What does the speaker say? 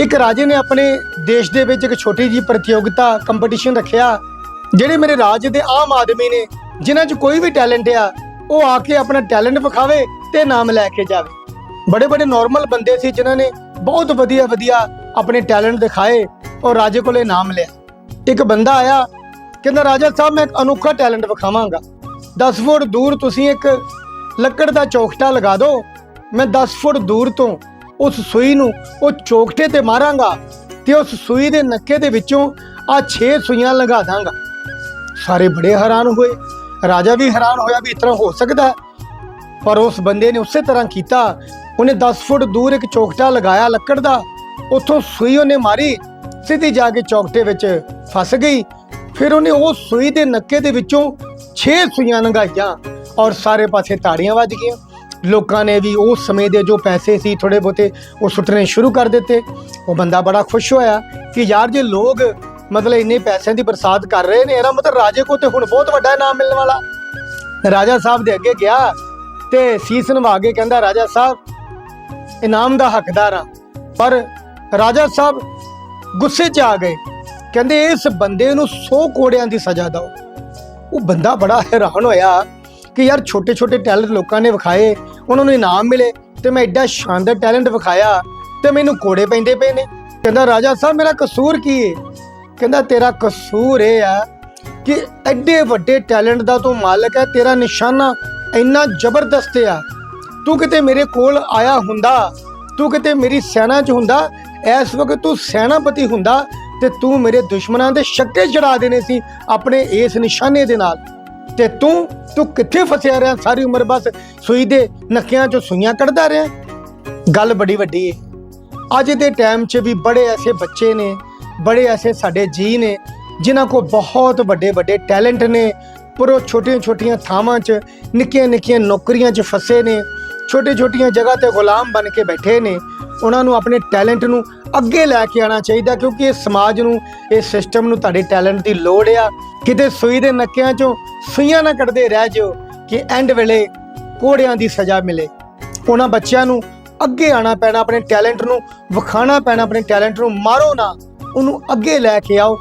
ਇੱਕ ਰਾਜੇ ਨੇ ਆਪਣੇ ਦੇਸ਼ ਦੇ ਵਿੱਚ ਇੱਕ ਛੋਟੀ ਜੀ ਪ੍ਰਤੀਯੋਗਿਤਾ ਕੰਪੀਟੀਸ਼ਨ ਰੱਖਿਆ, ਜਿਹੜੇ ਮੇਰੇ ਰਾਜ ਦੇ ਆਮ ਆਦਮੀ ਨੇ, ਜਿਨ੍ਹਾਂ 'ਚ ਕੋਈ ਵੀ ਟੈਲੈਂਟ ਆ, ਉਹ ਆ ਕੇ ਆਪਣਾ ਟੈਲੈਂਟ ਵਿਖਾਵੇ ਤੇ ਨਾਮ ਲੈ ਕੇ ਜਾਵੇ। ਬੜੇ ਬੜੇ ਨਾਰਮਲ ਬੰਦੇ ਸੀ ਜਿਨ੍ਹਾਂ ਨੇ ਬਹੁਤ ਵਧੀਆ ਵਧੀਆ ਆਪਣੇ ਟੈਲੈਂਟ ਦਿਖਾਏ ਔਰ ਰਾਜੇ ਕੋਲੇ ਨਾਮ ਲਿਆ। ਇੱਕ ਬੰਦਾ ਆਇਆ, ਕਹਿੰਦਾ, ਰਾਜਾ ਸਾਹਿਬ, ਮੈਂ ਇੱਕ ਅਨੋਖਾ ਟੈਲੈਂਟ ਵਿਖਾਵਾਂਗਾ। 10 ਫੁੱਟ ਦੂਰ ਤੁਸੀਂ ਇੱਕ ਲੱਕੜ ਦਾ ਚੌਕਟਾ ਲਗਾ ਦਿਓ। ਮੈਂ 10 ਫੁੱਟ ਦੂਰ ਤੋਂ ਉਸ ਸੂਈ ਨੂੰ ਉਹ ਚੌਖਟੇ ਤੇ ਮਾਰਾਂਗਾ ਤੇ ਉਸ ਸੂਈ ਦੇ ਨੱਕੇ ਦੇ ਵਿੱਚੋਂ ਆ 6 ਸੂਈਆਂ ਲਗਾ ਦਾਂਗਾ। ਸਾਰੇ ਬੜੇ ਹੈਰਾਨ ਹੋਏ। ਰਾਜਾ ਵੀ ਹੈਰਾਨ ਹੋਇਆ ਵੀ ਇਸ ਤਰ੍ਹਾਂ ਹੋ ਸਕਦਾ। ਪਰ ਉਸ ਬੰਦੇ ਨੇ ਉਸੇ ਤਰ੍ਹਾਂ ਕੀਤਾ। ਉਹਨੇ 10 ਫੁੱਟ ਦੂਰ ਇੱਕ ਚੌਕਟਾ ਲਗਾਇਆ ਲੱਕੜ ਦਾ। ਉੱਥੋਂ ਸੂਈ ਉਹਨੇ ਮਾਰੀ, ਸਿੱਧੀ ਜਾ ਕੇ ਚੌਕਟੇ ਵਿੱਚ ਫਸ ਗਈ। ਫਿਰ ਉਹਨੇ ਉਹ ਸੂਈ ਦੇ ਨੱਕੇ ਦੇ ਵਿੱਚੋਂ 6 ਸੂਈਆਂ ਲੰਘਾਈਆਂ ਔਰ ਸਾਰੇ ਪਾਸੇ ਤਾੜੀਆਂ ਵੱਜ ਗਈਆਂ। ਲੋਕਾਂ ਨੇ ਵੀ ਉਸ ਸਮੇਂ ਦੇ ਜੋ ਪੈਸੇ ਸੀ ਥੋੜੇ ਬਹੁਤੇ ਉਹ ਸੁੱਟਣੇ ਸ਼ੁਰੂ ਕਰ ਦਿੱਤੇ। ਉਹ ਬੰਦਾ ਬੜਾ ਖੁਸ਼ ਹੋਇਆ ਕਿ ਯਾਰ ਜੇ ਲੋਕ ਮਤਲਬ ਇੰਨੇ ਪੈਸਿਆਂ ਦੀ ਬਰਸਾਤ ਕਰ ਰਹੇ ਨੇ, ਇਹਦਾ ਮਤਲਬ ਰਾਜੇ ਕੋ ਤੇ ਹੁਣ ਬਹੁਤ ਵੱਡਾ ਇਨਾਮ ਮਿਲਣ ਵਾਲਾ। ਰਾਜਾ ਸਾਹਿਬ ਦੇ ਅੱਗੇ ਗਿਆ ਤੇ ਸੀਸ ਨਵਾ ਕੇ ਕਹਿੰਦਾ, ਰਾਜਾ ਸਾਹਿਬ, ਇਨਾਮ ਦਾ ਹੱਕਦਾਰ ਆ ਪਰ ਰਾਜਾ ਸਾਹਿਬ ਗੁੱਸੇ 'ਚ ਆ ਗਏ। ਕਹਿੰਦੇ, ਇਸ ਬੰਦੇ ਨੂੰ 100 ਕੋੜਿਆਂ ਦੀ ਸਜ਼ਾ ਦਿਓ। ਉਹ ਬੰਦਾ ਬੜਾ ਹੈਰਾਨ ਹੋਇਆ ਕਿ ਯਾਰ ਛੋਟੇ ਛੋਟੇ ਟੈਲੈਂਟ ਲੋਕਾਂ ਨੇ ਵਿਖਾਏ, ਉਹਨਾਂ ਨੂੰ ਇਨਾਮ ਮਿਲੇ ਤੇ ਮੈਂ ਐਡਾ ਸ਼ਾਨਦਾਰ ਟੈਲੈਂਟ ਵਿਖਾਇਆ ਤੇ ਮੈਨੂੰ ਕੋੜੇ ਪੈਂਦੇ ਪਏ ਨੇ। ਕਹਿੰਦਾ, ਰਾਜਾ ਸਾਹਿਬ, ਮੇਰਾ ਕਸੂਰ ਕੀ ਹੈ ਕਹਿੰਦਾ, ਤੇਰਾ ਕਸੂਰ ਇਹ ਆ ਕਿ ਐਡੇ ਵੱਡੇ ਟੈਲੈਂਟ ਦਾ ਤੂੰ ਮਾਲਕ ਹੈ, ਤੇਰਾ ਨਿਸ਼ਾਨਾ ਇੰਨਾ ਜ਼ਬਰਦਸਤ ਆ। ਤੂੰ ਕਿਤੇ ਮੇਰੇ ਕੋਲ ਆਇਆ ਹੁੰਦਾ, ਤੂੰ ਕਿਤੇ ਮੇਰੀ ਸੈਨਾ 'ਚ ਹੁੰਦਾ ਇਸ ਵਕਤ ਤੂੰ ਸੈਨਾਪਤੀ ਹੁੰਦਾ ਤੇ ਤੂੰ ਮੇਰੇ ਦੁਸ਼ਮਣਾਂ ਦੇ ਛੱਕੇ ਚੜਾ ਦੇਣੇ ਸੀ ਆਪਣੇ ਇਸ ਨਿਸ਼ਾਨੇ ਦੇ ਨਾਲ। ਤੇ ਤੂੰ ਤੂੰ ਕਿੱਥੇ ਫਸਿਆ ਰਿਹਾ? ਸਾਰੀ ਉਮਰ ਬਸ ਸੂਈ ਦੇ ਨੱਕਿਆਂ 'ਚੋਂ ਸੂਈਆਂ ਕੱਢਦਾ ਰਿਹਾ। ਗੱਲ ਬੜੀ ਵੱਡੀ ਹੈ ਅੱਜ ਦੇ ਟਾਈਮ 'ਚ ਵੀ ਬੜੇ ਐਸੇ ਬੱਚੇ ਨੇ, ਬੜੇ ਐਸੇ ਸਾਡੇ ਜੀ ਨੇ, ਜਿਨ੍ਹਾਂ ਕੋ ਬਹੁਤ ਵੱਡੇ ਵੱਡੇ ਟੈਲੈਂਟ ਨੇ। ਪਰ ਉਹ ਛੋਟੀਆਂ ਛੋਟੀਆਂ ਥਾਵਾਂ 'ਚ, ਨਿੱਕੀਆਂ ਨਿੱਕੀਆਂ ਨੌਕਰੀਆਂ 'ਚ ਫਸੇ ਨੇ। ਛੋਟੇ ਛੋਟੀਆਂ ਜਗ੍ਹਾ ਤੇ ਗੁਲਾਮ ਬਣ ਕੇ ਬੈਠੇ ਨੇ। ਉਹਨਾਂ ਨੂੰ ਆਪਣੇ ਟੈਲੈਂਟ ਨੂੰ ਅੱਗੇ ਲੈ ਕੇ ਆਉਣਾ ਚਾਹੀਦਾ ਕਿਉਂਕਿ ਇਹ ਸਮਾਜ ਨੂੰ ਇਹ ਸਿਸਟਮ ਨੂੰ ਤੁਹਾਡੇ ਟੈਲੈਂਟ ਦੀ ਲੋੜ ਆ। ਕਿਤੇ ਸੂਈ ਦੇ ਨੱਕਿਆਂ 'ਚੋਂ ਸੂਈਆਂ ਨਾ ਕੱਢਦੇ ਰਹਿ ਜਿਓ ਕਿ ਐਂਡ ਵੇਲੇ ਕੋੜਿਆਂ ਦੀ ਸਜ਼ਾ ਮਿਲੇ। ਉਹਨਾਂ ਬੱਚਿਆਂ ਨੂੰ ਅੱਗੇ ਆਣਾ ਪੈਣਾ, ਆਪਣੇ ਟੈਲੈਂਟ ਨੂੰ ਵਿਖਾਣਾ ਪੈਣਾ, ਆਪਣੇ ਟੈਲੈਂਟ ਨੂੰ ਮਾਰੋ ਨਾ। ਉਹਨੂੰ ਅੱਗੇ ਲੈ ਕੇ ਆਓ।